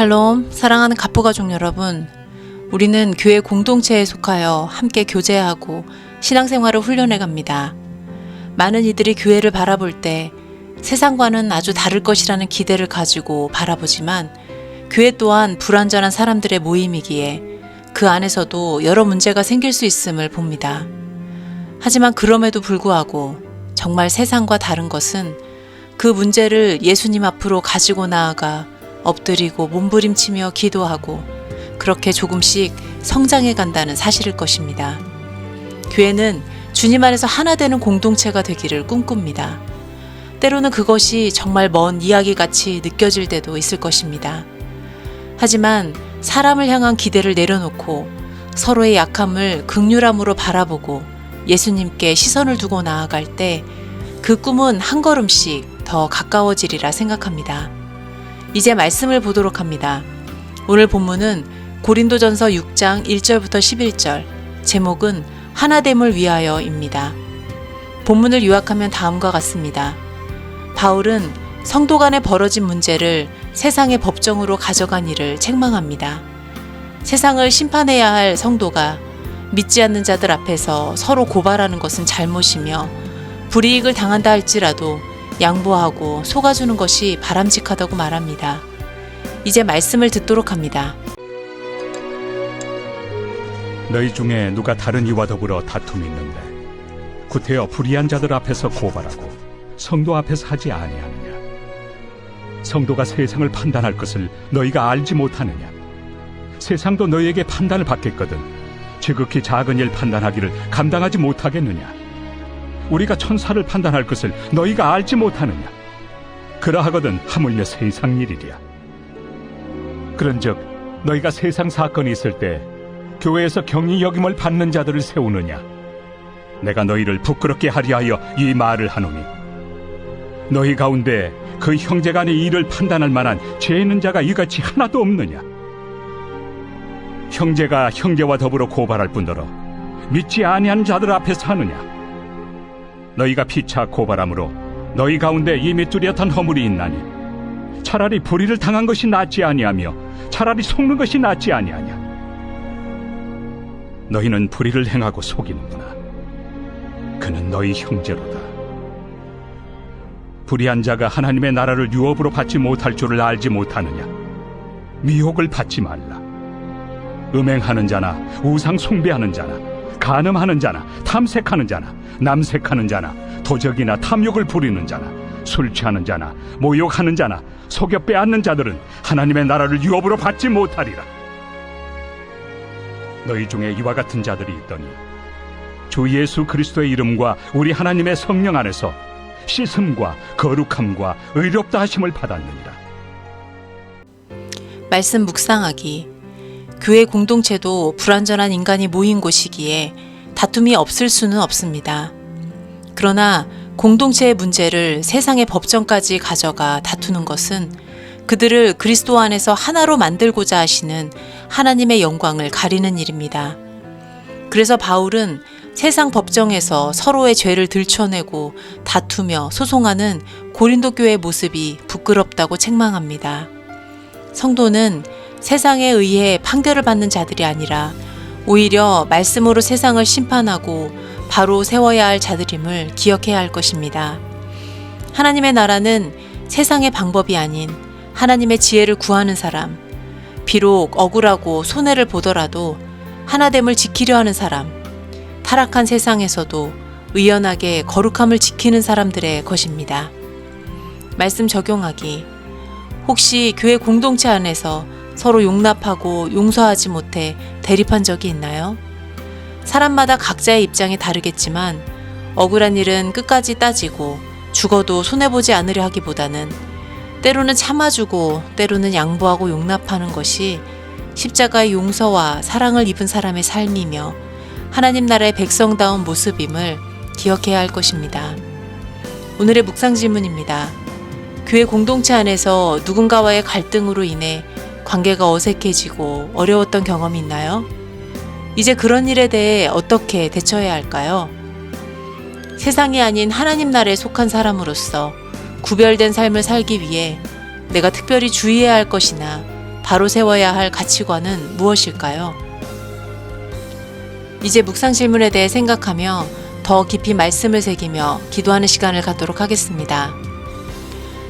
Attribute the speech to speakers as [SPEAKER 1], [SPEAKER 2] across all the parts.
[SPEAKER 1] 샬롬, 사랑하는 가포가족 여러분. 우리는 교회 공동체에 속하여 함께 교제하고 신앙생활을 훈련해 갑니다. 많은 이들이 교회를 바라볼 때 세상과는 아주 다를 것이라는 기대를 가지고 바라보지만 교회 또한 불완전한 사람들의 모임이기에 그 안에서도 여러 문제가 생길 수 있음을 봅니다. 하지만 그럼에도 불구하고 정말 세상과 다른 것은 그 문제를 예수님 앞으로 가지고 나아가 엎드리고 몸부림치며 기도하고 그렇게 조금씩 성장해 간다는 사실일 것입니다. 교회는 주님 안에서 하나 되는 공동체가 되기를 꿈꿉니다. 때로는 그것이 정말 먼 이야기 같이 느껴질 때도 있을 것입니다. 하지만 사람을 향한 기대를 내려놓고 서로의 약함을 극률함으로 바라보고 예수님께 시선을 두고 나아갈 때 그 꿈은 한 걸음씩 더 가까워지리라 생각합니다. 이제 말씀을 보도록 합니다. 오늘 본문은 고린도전서 6장 1절부터 11절, 제목은 하나됨을 위하여입니다. 본문을 요약하면 다음과 같습니다. 바울은 성도 간에 벌어진 문제를 세상의 법정으로 가져간 일을 책망합니다. 세상을 심판해야 할 성도가 믿지 않는 자들 앞에서 서로 고발하는 것은 잘못이며 불이익을 당한다 할지라도 양보하고 속아주는 것이 바람직하다고 말합니다. 이제 말씀을 듣도록 합니다.
[SPEAKER 2] 너희 중에 누가 다른 이와 더불어 다툼이 있는데 구태여 불의한 자들 앞에서 고발하고 성도 앞에서 하지 아니하느냐 성도가 세상을 판단할 것을 너희가 알지 못하느냐 세상도 너희에게 판단을 받겠거든 지극히 작은 일 판단하기를 감당하지 못하겠느냐 우리가 천사를 판단할 것을 너희가 알지 못하느냐 그러하거든 하물며 세상 일이랴 그런즉 너희가 세상 사건이 있을 때 교회에서 경이 여김을 받는 자들을 세우느냐? 내가 너희를 부끄럽게 하리 하여 이 말을 하노니 너희 가운데 그 형제간의 일을 판단할 만한 죄 있는 자가 이같이 하나도 없느냐? 형제가 형제와 더불어 고발할 뿐더러 믿지 아니한 자들 앞에서 하느냐? 너희가 피차 고발함으로 너희 가운데 이미 뚜렷한 허물이 있나니 차라리 불의를 당한 것이 낫지 아니하며 차라리 속는 것이 낫지 아니하냐? 너희는 불의를 행하고 속이는구나. 그는 너희 형제로다. 불의한 자가 하나님의 나라를 유업으로 받지 못할 줄을 알지 못하느냐? 미혹을 받지 말라. 음행하는 자나 우상 숭배하는 자나 간음하는 자나 탐색하는 자나 남색하는 자나 도적이나 탐욕을 부리는 자나 술 취하는 자나 모욕하는 자나 속여 빼앗는 자들은 하나님의 나라를 유업으로 받지 못하리라. 너희 중에 이와 같은 자들이 있더니 주 예수 그리스도의 이름과 우리 하나님의 성령 안에서 씻음과 거룩함과 의롭다 하심을 받았느니라.
[SPEAKER 1] 말씀 묵상하기. 교회 공동체도 불완전한 인간이 모인 곳이기에 다툼이 없을 수는 없습니다. 그러나 공동체의 문제를 세상의 법정까지 가져가 다투는 것은 그들을 그리스도 안에서 하나로 만들고자 하시는 하나님의 영광을 가리는 일입니다. 그래서 바울은 세상 법정에서 서로의 죄를 들춰내고 다투며 소송하는 고린도 교회의 모습이 부끄럽다고 책망합니다. 성도는 세상에 의해 판결을 받는 자들이 아니라 오히려 말씀으로 세상을 심판하고 바로 세워야 할 자들임을 기억해야 할 것입니다. 하나님의 나라는 세상의 방법이 아닌 하나님의 지혜를 구하는 사람, 비록 억울하고 손해를 보더라도 하나됨을 지키려 하는 사람, 타락한 세상에서도 의연하게 거룩함을 지키는 사람들의 것입니다. 말씀 적용하기. 혹시 교회 공동체 안에서 서로 용납하고 용서하지 못해 대립한 적이 있나요? 사람마다 각자의 입장이 다르겠지만 억울한 일은 끝까지 따지고 죽어도 손해보지 않으려 하기보다는 때로는 참아주고 때로는 양보하고 용납하는 것이 십자가의 용서와 사랑을 입은 사람의 삶이며 하나님 나라의 백성다운 모습임을 기억해야 할 것입니다. 오늘의 묵상 질문입니다. 교회 공동체 안에서 누군가와의 갈등으로 인해 관계가 어색해지고 어려웠던 경험이 있나요? 이제 그런 일에 대해 어떻게 대처해야 할까요? 세상이 아닌 하나님 나라에 속한 사람으로서 구별된 삶을 살기 위해 내가 특별히 주의해야 할 것이나 바로 세워야 할 가치관은 무엇일까요? 이제 묵상 질문에 대해 생각하며 더 깊이 말씀을 새기며 기도하는 시간을 갖도록 하겠습니다.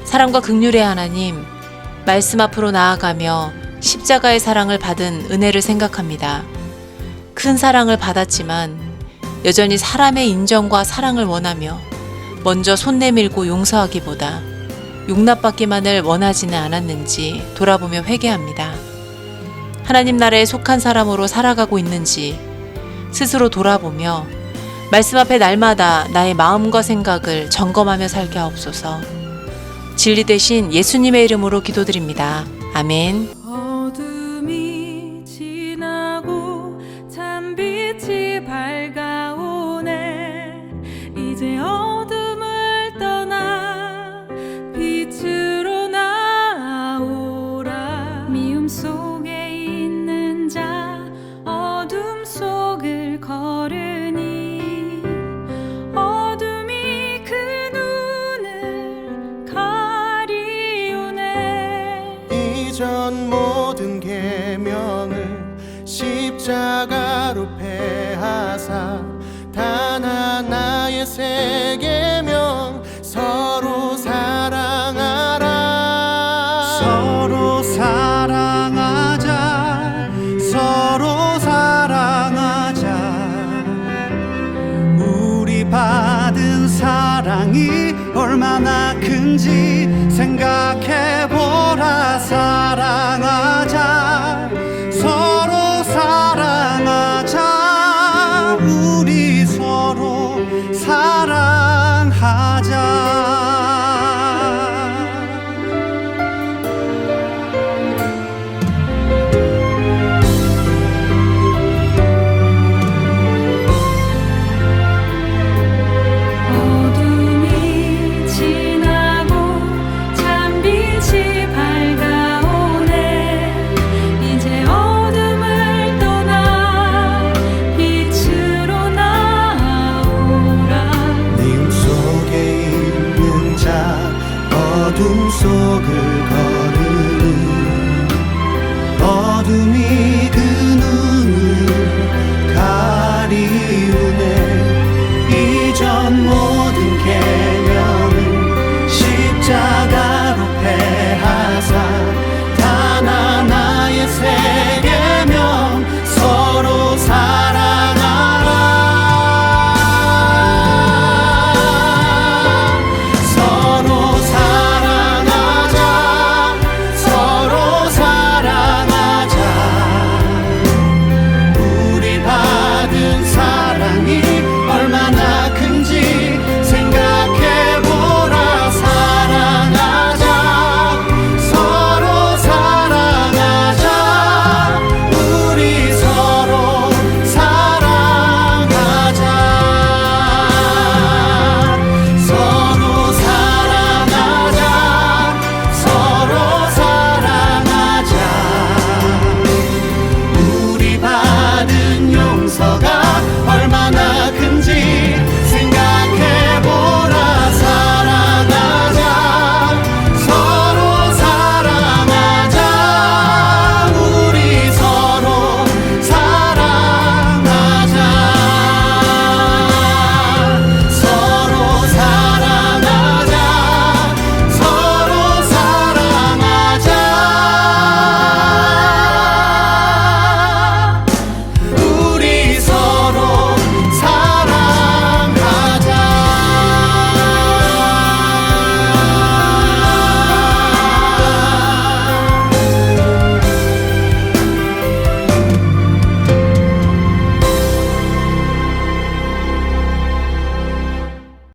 [SPEAKER 1] 사랑과 극률의 하나님, 말씀 앞으로 나아가며 십자가의 사랑을 받은 은혜를 생각합니다. 큰 사랑을 받았지만 여전히 사람의 인정과 사랑을 원하며 먼저 손 내밀고 용서하기보다 용납받기만을 원하지는 않았는지 돌아보며 회개합니다. 하나님 나라에 속한 사람으로 살아가고 있는지 스스로 돌아보며 말씀 앞에 날마다 나의 마음과 생각을 점검하며 살게 하옵소서. 진리 대신 예수님의 이름으로 기도드립니다. 아멘.
[SPEAKER 3] 어둠이 지나고 찬빛이 밝아